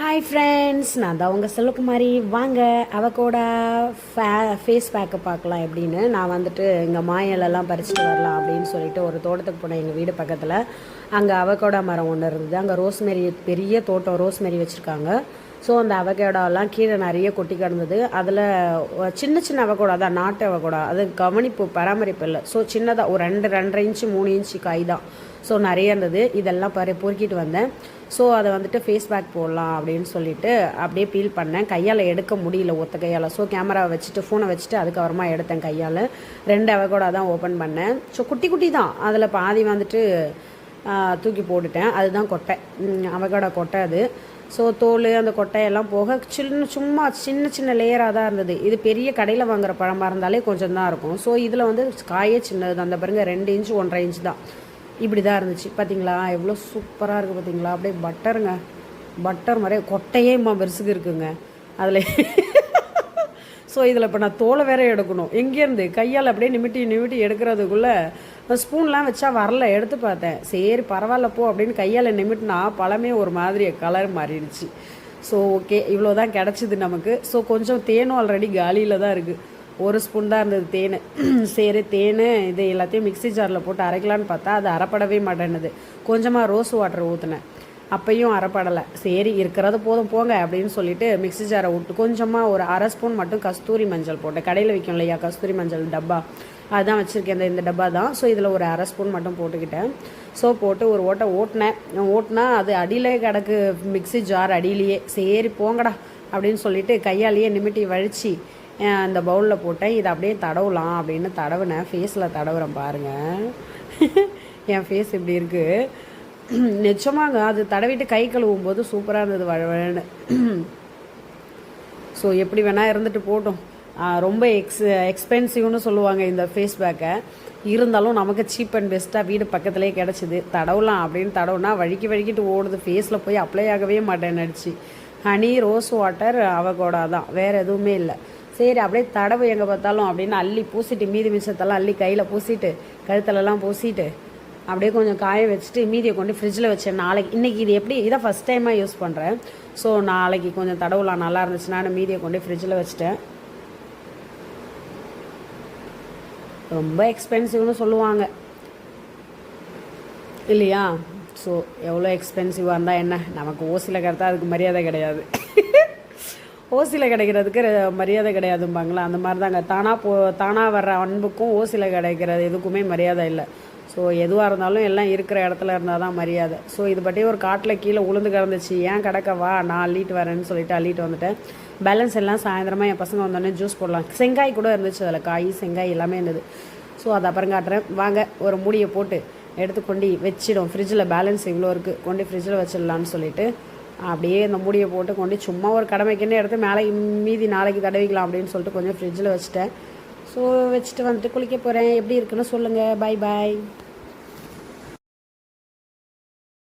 Hi friends நான் தான் உங்கள் செல்வகுமாரி. வாங்க அவகோடா ஃபே ஃபேஸ் பேக்கை பார்க்கலாம் எப்படின்னு. நான் வந்துட்டு இங்கே மாயலெல்லாம் பறிச்சுட்டு வரலாம் அப்படின்னு சொல்லிட்டு ஒரு தோட்டத்துக்கு போனேன் எங்கள் வீடு பக்கத்தில். அங்கே அவகோடா மரம் ஒன்று இருந்தது. அங்கே ரோஸ்மெரி பெரிய தோட்டம் ரோஸ்மெரி வச்சுருக்காங்க. ஸோ அந்த அவகோடாலாம் கீழே நிறைய கொட்டி கிடந்தது. அதில் சின்ன சின்ன அவகோடா தான் நாட்டு அவகோடா. அது கவனிப்பு பராமரிப்பு இல்லை. ஸோ சின்னதாக ஒரு ரெண்டு ரெண்டரை இன்ச்சு மூணு இன்ச்சு காய் தான். ஸோ நிறைய இருந்தது. இதெல்லாம் பறி பொறுக்கிட்டு வந்தேன். ஸோ அதை வந்துட்டு ஃபேஸ் பேக் போடலாம் அப்படின்னு சொல்லிட்டு அப்படியே பீல் பண்ணேன். கையால் எடுக்க முடியல ஒத்த கையால். ஸோ கேமராவை வச்சுட்டு ஃபோனை வச்சுட்டு அதுக்கப்புறமா எடுத்தேன் கையால். ரெண்டு அவகோடா தான் ஓப்பன் பண்ணேன். ஸோ குட்டி குட்டி தான். அதில் பாதி வந்துட்டு தூக்கி போட்டுட்டேன். அதுதான் கொட்டை. அவகோடா கொட்டை அது. ஸோ தோல் அந்த கொட்டையெல்லாம் போக சின்ன சும்மா சின்ன சின்ன லேயராக தான் இருந்தது. இது பெரிய கடையில் வாங்குற பழமாக இருந்தாலே கொஞ்சம் தான் இருக்கும். ஸோ இதில் வந்து காயே சின்னது அந்த பாருங்க ரெண்டு இன்ச்சு ஒன்றரை இன்ச் தான். இப்படி தான் இருந்துச்சு பார்த்தீங்களா எவ்வளோ சூப்பராக இருக்குது பார்த்தீங்களா அப்படியே பட்டருங்க. பட்டர் மாதிரி கொட்டையே இம்மா பெருசுக்கு இருக்குங்க. அதில் ஸோ இதில் இப்போ நான் தோலை வேற எடுக்கணும். எங்கேருந்து கையால் அப்படியே நிமிட்டி நிமிட்டி எடுக்கிறதுக்குள்ளே ஸ்பூன்லாம் வச்சா வரல. எடுத்து பார்த்தேன். சரி பரவாயில்ல போ அப்படின்னு கையால் நிமிட்டினா பழமே ஒரு மாதிரி கலர் மாறிடுச்சு. ஸோ ஓகே இவ்வளோ தான் கிடச்சிது நமக்கு. ஸோ கொஞ்சம் தேனும் ஆல்ரெடி காலியில் தான் இருக்குது ஒரு ஸ்பூன் தான் இருந்தது தேன். சரி தேன் இது எல்லாத்தையும் மிக்ஸி ஜாரில் போட்டு அரைக்கலான்னு பார்த்தா அது அரைப்படவே மாட்டேன்னுது. கொஞ்சமாக ரோஸ் வாட்டர் ஊற்றினேன் அப்பையும் அரைப்படலை. சரி இருக்கிறது போதும் போங்க அப்படின்னு சொல்லிட்டு மிக்ஸி ஜாரை விட்டு கொஞ்சமாக ஒரு அரை ஸ்பூன் மட்டும் கஸ்தூரி மஞ்சள் போட்டேன். கடையில் விற்கும் இல்லையா கஸ்தூரி மஞ்சள் டப்பா? அதுதான் வச்சுருக்கேன் இந்த இந்த டப்பா தான். ஸோ இதில் ஒரு அரை ஸ்பூன் மட்டும் போட்டுக்கிட்டேன். ஸோ போட்டு ஒரு ஓட்டை ஓட்டினேன். ஓட்டினா அது அடியிலே கிடக்கு மிக்ஸி ஜார் அடியிலேயே. சரி போங்கடா அப்படின்னு சொல்லிட்டு கையாலேயே நிமிட்டி வழிச்சு அந்த பவுலில் போட்டேன். இதை அப்படியே தடவலாம் அப்படின்னு தடவினேன். ஃபேஸில் தடவுறேன் பாருங்கள் என் ஃபேஸ் இப்படி இருக்குது நிஜமாங்க அது தடவிட்டு கை கழுவும் போது சூப்பராக இருந்தது வழவழன்னு ஸோ எப்படி வேணால் இருந்துட்டு போட்டோம். ரொம்ப எக்ஸ் எக்ஸ்பென்சிவ்னு சொல்லுவாங்க இந்த ஃபேஸ் பேக்கை இருந்தாலும் நமக்கு சீப் அண்ட் பெஸ்ட்டாக வீடு பக்கத்துலேயே கிடச்சிது. தடவலாம் அப்படின்னு தடவுனா வழுக்கி வழுக்கிட்டு ஓடுது. ஃபேஸில் போய் அப்ளை ஆகவே மாட்டேன் நடிச்சு. ஹனி ரோஸ் வாட்டர் அவகோடா தான். வேறு எதுவுமே இல்லை. சரி அப்படியே தடவு எங்கே பார்த்தாலும் அப்படின்னு அள்ளி பூசிட்டு மீதி மிச்சத்தெல்லாம் அள்ளி கையில் பூசிட்டு கழுத்துலலாம் பூசிட்டு அப்படியே கொஞ்சம் காய வச்சுட்டு மீதியை கொண்டு ஃப்ரிட்ஜில் வச்சேன். நாளைக்கு இன்றைக்கி இது எப்படி இதை ஃபஸ்ட் டைமாக யூஸ் பண்ணுறேன் ஸோ நாளைக்கு கொஞ்சம் தடவுலாம் நல்லா இருந்துச்சுன்னா மீதியை கொண்டு ஃப்ரிட்ஜில் வச்சுட்டேன். ரொம்ப எக்ஸ்பென்சிவ்னு சொல்லுவாங்க. இல்லையா? ஸோ எவ்வளோ எக்ஸ்பென்சிவாக இருந்தால் என்ன? நமக்கு ஓசியில் கருத்தா அதுக்கு மரியாதை கிடையாது. ஓசியில் கிடைக்கிறதுக்கு மரியாதை கிடையாதும்பாங்களா? அந்த மாதிரி தாங்க தானாக போ தானாக வர்ற அன்புக்கும் ஓசியில் கிடைக்கிறது எதுக்குமே மரியாதை இல்லை. ஸோ எதுவாக இருந்தாலும் எல்லாம் இருக்கிற இடத்துல இருந்தால் தான் மரியாதை. ஸோ இது பற்றி ஒரு காட்டில் கீழே உளுந்து கிடந்துச்சு. ஏன் கிடக்க வா? நான் அள்ளிட்டு வரேன்னு சொல்லிட்டு அள்ளிட்டு வந்துட்டேன். பேலன்ஸ் எல்லாம் சாயந்தரமாக என் பசங்க வந்தோடனே ஜூஸ் போடலாம். செங்காய் கூட இருந்துச்சு அதில். காய் செங்காய் எல்லாமே இருந்தது. ஸோ அதை அப்புறம் காட்டுறேன். வாங்க ஒரு மூடியை போட்டு எடுத்து கொண்டு வச்சிடும் ஃப்ரிட்ஜில் பேலன்ஸ் இவ்வளோ இருக்குது கொண்டு ஃப்ரிட்ஜில் வச்சிடலான்னு சொல்லிட்டு அப்படியே இந்த மூடியை போட்டு கொண்டு சும்மா ஒரு கடமைக்குன்னு எடுத்து மேலே மீதி நாளைக்கு தடவிக்கலாம் அப்படின்னு சொல்லிட்டு கொஞ்சம் ஃப்ரிட்ஜில் வச்சுட்டேன். ஸோ வச்சுட்டு வந்துட்டு குளிக்க போகிறேன் எப்படி இருக்குன்னு சொல்லுங்கள் பை பாய்